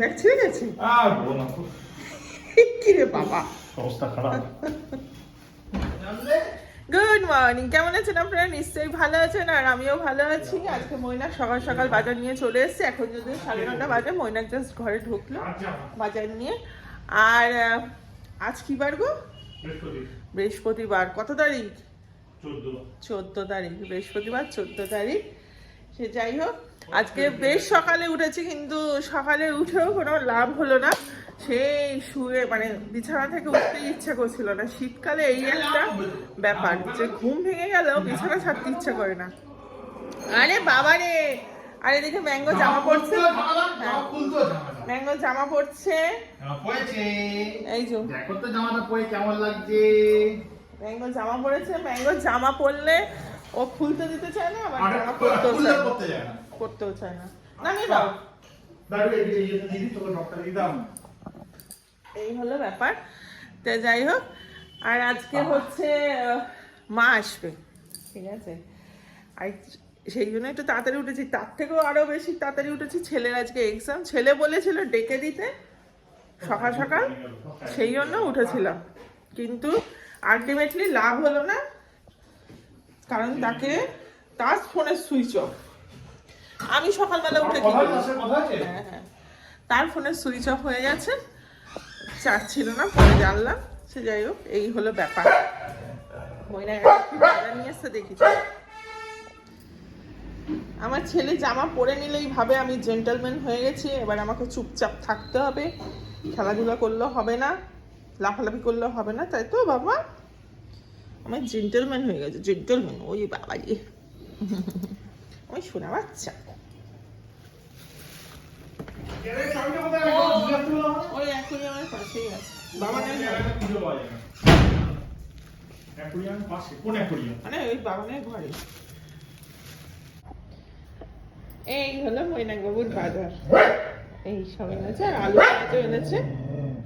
Bag ছিঁড়ে গেছে? আর বলো না খুব কি রে বাবা? অবস্থা খারাপ। গুড মর্নিং কেমন আছেন আপনারা? নিশ্চয়ই ভালো আছেন আর আমিও ভালো আছি। আজকে মৈনাক সকাল সকাল বাজার নিয়ে চলে এসেছে। এখন যদি সাড়ে নটা বাজে মৈনাক জাস্ট ঘরে ঢুকলো বাজার নিয়ে। আর আজ কি বার গো? বৃহস্পতিবার। কত তারিখ? চোদ্দ তারিখ। বৃহস্পতিবার চোদ্দ তারিখ। সে যাই হোক আজকে বেশ সকালে উঠেছি কিন্তু সকালে উঠেও কোনো লাভ হলো না। সেই শুয়ে মানে বিছানা থেকে উঠতেই ইচ্ছা করছিল না। শীতকালে এই একটা ব্যাপার যে ঘুম ভেঙে গেলেও বিছানা ছাড়তে ইচ্ছা করে না। আরে বাবা রে! আরে দেখে ম্যাঙ্গো জামা পড়ছে? হ্যাঁ, ম্যাঙ্গো জামা পড়ছে। এই যে। দেখো তো জামাটা পরে কেমন লাগছে। ম্যাঙ্গো জামা পড়েছে ম্যাঙ্গো জামা পরলে ও খুলতে দিতে চায় না আবার খুললে চায় না। করতেও চায় না। নামিয়ে দাও দাঁড়ু দিদি তোকে ডক্টর দিয়ে দাও। এই হলো ব্যাপার। তো যাই হোক আর আজকে হচ্ছে মা আসবে ঠিক আছে? আর সেই জন্য একটু তাড়াতাড়ি উঠেছি। তার থেকেও আরও বেশি তাড়াতাড়ি উঠেছি ছেলের আজকে এক্সাম ছেলে বলেছিল ডেকে দিতে সকাল সকাল। সেই জন্য উঠেছিলাম। কিন্তু আলটিমেটলি লাভ হলো না। কারণ তাকে তার ফোনের সুইচ অফ। আমি সকালবেলা উঠে কি হ্যাঁ, হ্যাঁ। তার ফোনের সুইচ অফ হয়ে গেছে। চার্জ ছিল না পরে জানলাম। সে যাই হোক এই হলো ব্যাপার। নিয়ে দেখি। আমার ছেলে জামা পরে নিলেই ভাবে আমি জেন্টলম্যান হয়ে গেছি এবার আমাকে চুপচাপ থাকতে হবে। খেলাধুলা করলেও হবে না লাফালাফি করলেও হবে না তাই তো বাবা? আমার জেন্টলম্যান হয়ে গেছে জেন্টলম্যান ওই বাবা রে। ওই শোনা বাচ্চা। ওই এখনই আমার পাশেই আছে। বাবা মানে ওই ঘরে। এই হলো মৈনাকবাবুর বাজার। এই সব এনেছে আর আলু এনেছে।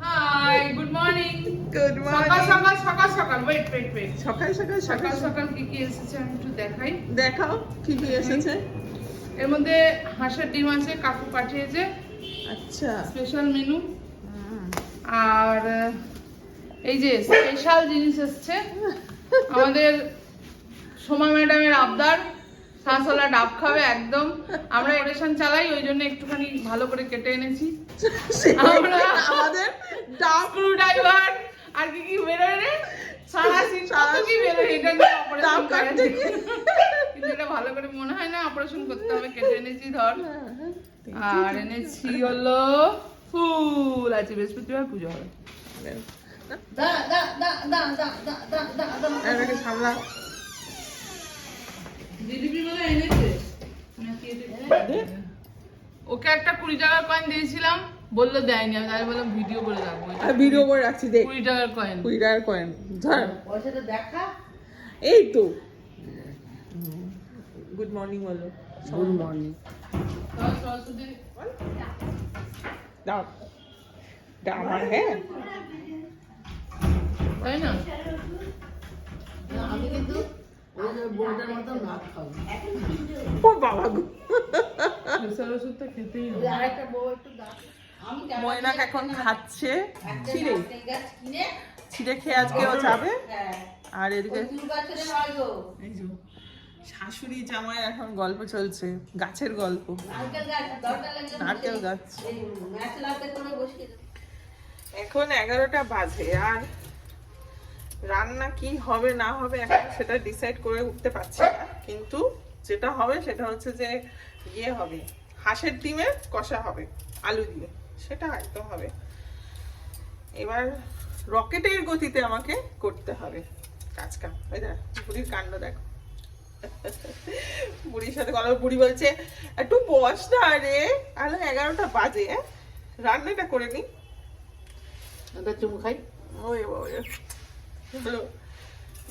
হাই গুড মর্নিং গুড সকাল সকাল সকাল সকাল ওয়েট ওয়েট ওয়েট সকাল সকাল সকাল সকাল কি কি এসেছে আমি একটু দেখাই। দেখাও কি কি এসেছে। এর মধ্যে হাঁসের ডিম আছে কাকু পাঠিয়েছে। আচ্ছা। স্পেশাল মেনু আর এই যে স্পেশাল জিনিস এসছে। আমাদের সোমা ম্যাডামের আবদার। শাঁসওয়ালা ডাব খাবে একদম। আমরা রেশন চালাই ওই জন্য একটুখানি ভালো করে কেটে এনেছি। আমরা আমাদের ডাব ড্রাইভার আর কি কি বেরোয় রে? সারা কত কি বেরোয় এটা নিয়ে অপারেশন কিন্তু এটা ভালো করে মনে হয় না অপারেশন করতে হবে কেটে এনেছি ধর। আর এনেছি হলো ফুল আছে বৃহস্পতিবার পুজো হবে। এটাকে সামলা। দিদিপি বলে এনেছে। নাকি এটা- দে। ওকে একটা কুড়ি টাকার কয়েন দিয়েছিলাম। বলল দেয়নি আমি তাই বললাম ভিডিও করে রাখব। আর ভিডিও করে রাখছি দেখ। কুড়ি টাকার কয়েন কুড়ি টাকার কয়েন ধর। এই তো। গুড মর্নিং বলো। Good morning. দাও। দাও আমার হ্যাঁ। তাই না? ও বাবা গো। প্রেসার ওষুধটা খেতেই ময়নাক এখন খাচ্ছে। ছিঁড়ে। ছিঁড়ে খেয়ে আজকে ও যাবে। আর এদিকে শাশুড়ি জামাই এখন গল্প চলছে গাছের গল্প। নারকেল গাছ এখন এগারোটা বাজে আর রান্না কি হবে না হবে এখন সেটা ডিসাইড করে উঠতে পারছি না। কিন্তু যেটা হবে সেটা হচ্ছে যে ইয়ে হবে হাঁসের ডিমের কষা হবে আলু দিয়ে। সেটা একদম হবে। এবার রকেটের গতিতে আমাকে করতে হবে। কাজ কাম ওই দেখ বুড়ির কাণ্ড দেখো। বুড়ির সাথে গল্প বুড়ি বলছে একটু বস না রে আলো এগারোটা বাজে হ্যাঁ? রান্নাটা করে নি। চুমু খাই। ওই বাবা।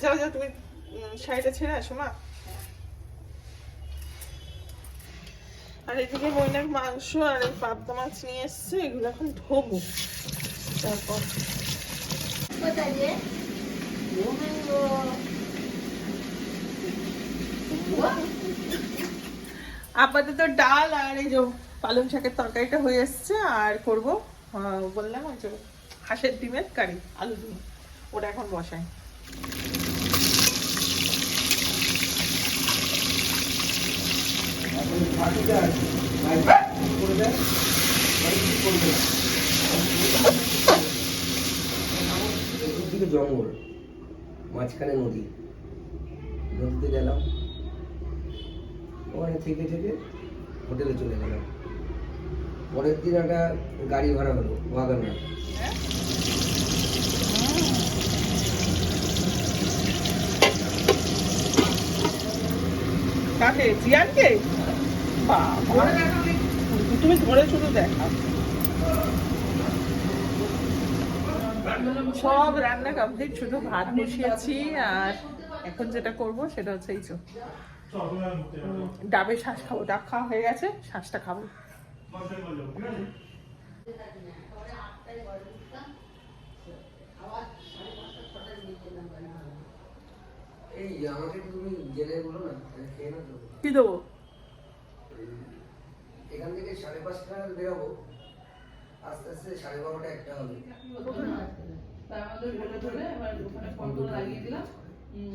যাও যাও তুমি শাড়িটা ছেড়ে আসো মা। আর এদিকে বইনার মাংস আর এই পাবদা মাছ নিয়ে এসছে, এগুলো এখন ধোবো। তারপর আপাতত ডাল আর এই যে পালং শাকের তরকারিটা হয়ে এসছে, আর করব বললাম ওই যে হাঁসের ডিমের কারি, আলু ডিম, ওটা এখন বসাই। জঙ্গল, মাঝখানে নদী। নদীতে গেলাম। ওখানে থেকে থেকে হোটেলে চলে গেলাম। পরের দিন একটা গাড়ি ভাড়া হলো ওয়াগানার কাকে? জিয়ানকে? তুমি ধরে শুধু দেখা। সব রান্না কমপ্লিট শুধু ভাত বসিয়েছি আর এখন যেটা করব সেটা হচ্ছে এই চো। ডাবের শ্বাস খাব। ডাব খাওয়া হয়ে গেছে শ্বাসটা খাব। মাসের বাড়ি যাব, ঠিক আছে? এই আমাকে একটু তুমি জেনে বলো না আমি খেয়ে না তো কি দেবো এখান থেকে বেরোবো আস্তে আস্তে সাড়ে বারোটা একটা হবে। তার মধ্যে বলে ধরে এবার ওখানে ফোনগুলো লাগিয়ে দিলাম।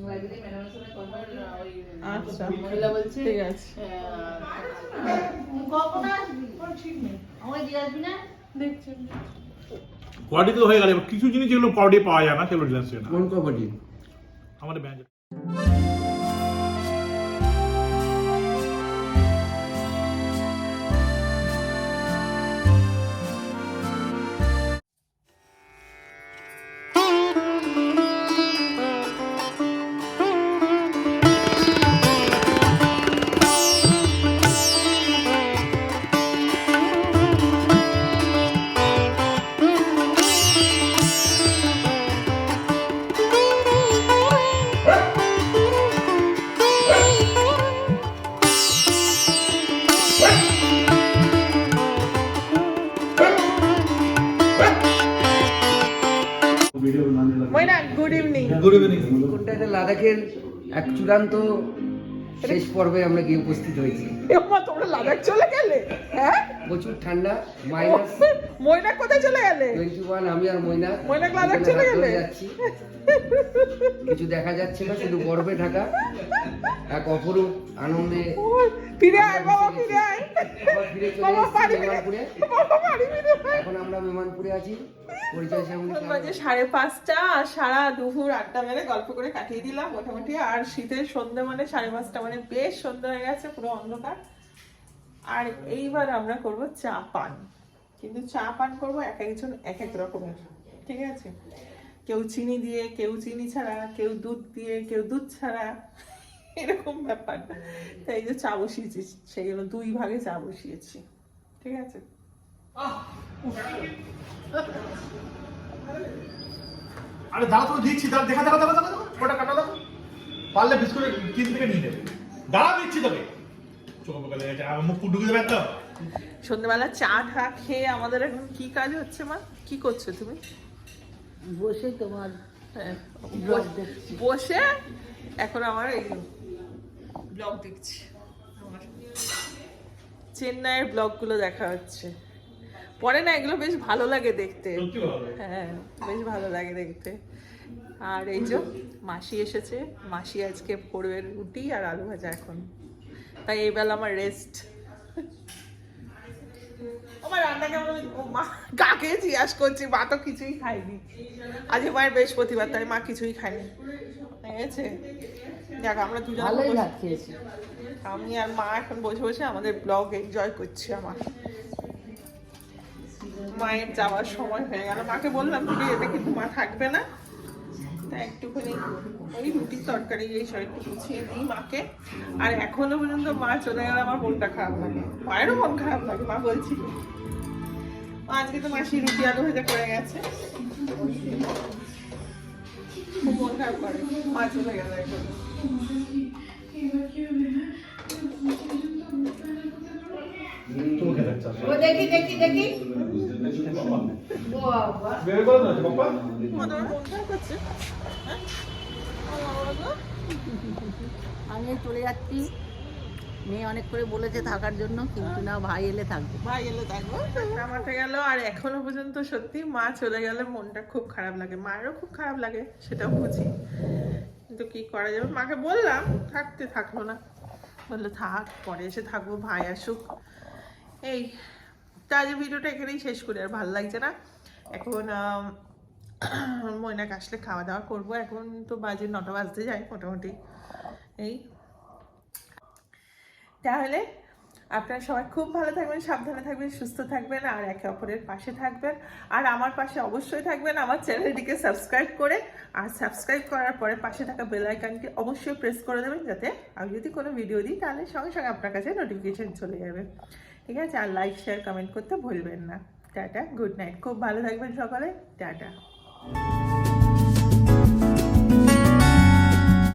লাগিয়ে দিয়ে ম্যাডামের সাথে কথা ওই আচ্ছা। মহিলা বলছে ঠিক আছে। কখন আসবি? আমাকে দিয়ে আসবি না? দেখছি। কোয়ালিটি তো হয়ে গেল কিছু জিনিস যেগুলো কোয়ালিটি পাওয়া যায় না সেগুলো কোন আমাদের ব্যাংক কোনটা এটা লাদাখের এক চূড়ান্ত শেষ পর্বে আমরা গিয়ে উপস্থিত হয়েছি। তোমরা লাদাখ চলে গেলে? হ্যাঁ? প্রচুর ঠান্ডা মাইনাস ময়না কোথায় চলে গেলে? টোয়েন্টি ওয়ান আমি আর ময়না ময়না লাদাখ চলে গেলে? যাচ্ছি। কিছু দেখা যাচ্ছে না শুধু বরফে ঢাকা এক অপরূপ আনন্দে ফিরে আয় বাবা ফিরে আয়। ফিরে চলে মেমানপুরে এখন আমরা মেমানপুরে আছি। পরিচয় বাজে সাড়ে পাঁচটা আর সারা দুপুর আড্ডা মেরে গল্প করে কাটিয়ে দিলাম মোটামুটি। আর শীতের সন্ধ্যে মানে সাড়ে পাঁচটা মানে বেশ সন্ধ্যা হয়ে গেছে পুরো অন্ধকার। আর এইবার আমরা করব চা পান। কিন্তু চা পান করব এক একজন এক এক রকমের, ঠিক আছে? কেউ চিনি দিয়ে, কেউ চিনি ছাড়া, কেউ দুধ দিয়ে, কেউ দুধ ছাড়া। এরকম ব্যাপার। তাই এই যে চা বসিয়েছি, সেই জন্য দুই ভাগে চা বসিয়েছি, ঠিক আছে? আরে দাঁড়া তো, দিচ্ছি, দাঁড়া, দেখা দেখা দেখা দেখা ওটা কাটা দাও। পারলে বিস্কুটের কিন থেকে নিয়ে নেবে দাঁড়া, দিচ্ছি তোকে। সন্ধ্যেবেলা চা ঠা খেয়ে আমাদের এখন কি কাজ হচ্ছে মা? কি করছ তুমি? বসে তোমার হ্যাঁ, ব্লগ বস- বসে? এখন আমার ব্লগ দেখছি। আমার চেন্নাইয়ের ব্লগগুলো দেখা হচ্ছে। পরে না এগুলো বেশ ভালো লাগে দেখতে। হ্যাঁ বেশ ভালো লাগে দেখতে। আর এই যে মাসি এসেছে। মাসি আজকে করবে রুটি আর আলু ভাজা এখন। তাই এই বেলা আমার রেস্ট আমার রান্না কেমন মা কাকে জিজ্ঞাসা করছি মা তো কিছুই খায়নি। আজকে মায়ের বৃহস্পতিবার তাই মা কিছুই খায়নি। ঠিক আছে দেখ আমরা দুজন ভালোই বসে- ভাত খেয়েছি। আমি আর মা এখন বসে বসে আমাদের ব্লগ এনজয় করছি আমার। মায়ের যাওয়ার সময় হয়ে গেল। মাকে বললাম তুমি এতে কিন্তু মা থাকবে না। তাই একটুখানি ওই রুটির তরকারি এই একটু গুছিয়ে দিই মাকে। আর এখনও পর্যন্ত মা চলে গেলে আমার মনটা খারাপ লাগে। মায়েরও মন খারাপ লাগে মা বলছি। আজকে তো মাসি রুটি আলু ভাজা করে গেছে। খুব মন খারাপ করে। মা চলে গেলে এখন। ও দেখি দেখি দেখি। ও বাবা। বের করে দাও বাপ্পা মা তোমার মন খারাপ করছে। আমি চলে যাচ্ছি। মেয়ে অনেক করে বলেছে থাকার জন্য কিন্তু না ভাই এলে থাকব। ভাই এলে থাকব। মাঠে গেল আর এখনও পর্যন্ত সত্যি মা চলে গেলে মনটা খুব খারাপ লাগে। মায়েরও খুব খারাপ লাগে সেটাও বুঝি। কিন্তু কি করা যাবে? মাকে বললাম থাকতে থাকল না। বলল থাক পরে এসে থাকব ভাই আসুক। এই তা আজ ভিডিওটা এখানেই শেষ করি। আর ভালো লাগছে না? এখন ময়নাক আসলে খাওয়া দাওয়া করব। এখন তো বাজে নটা বাজতে যায় মোটামুটি। এই তাহলে আপনারা সবাই খুব ভালো থাকবেন, সাবধানে থাকবেন, সুস্থ থাকবেন আর একে অপরের পাশে থাকবেন। আর আমার পাশে অবশ্যই থাকবেন আমার চ্যানেলটিকে সাবস্ক্রাইব করে। আর সাবস্ক্রাইব করার পরে পাশে থাকা বেল আইকনটি অবশ্যই প্রেস করে দেবেন যাতে আমি যদি কোনো ভিডিও দিই তাহলে সঙ্গে সঙ্গে আপনার কাছে নোটিফিকেশন চলে যাবে। ঠিক আছে? আর লাইক শেয়ার কমেন্ট করতে ভুলবেন না। টাটা গুড নাইট খুব ভালো থাকবেন সকালে। টাটা।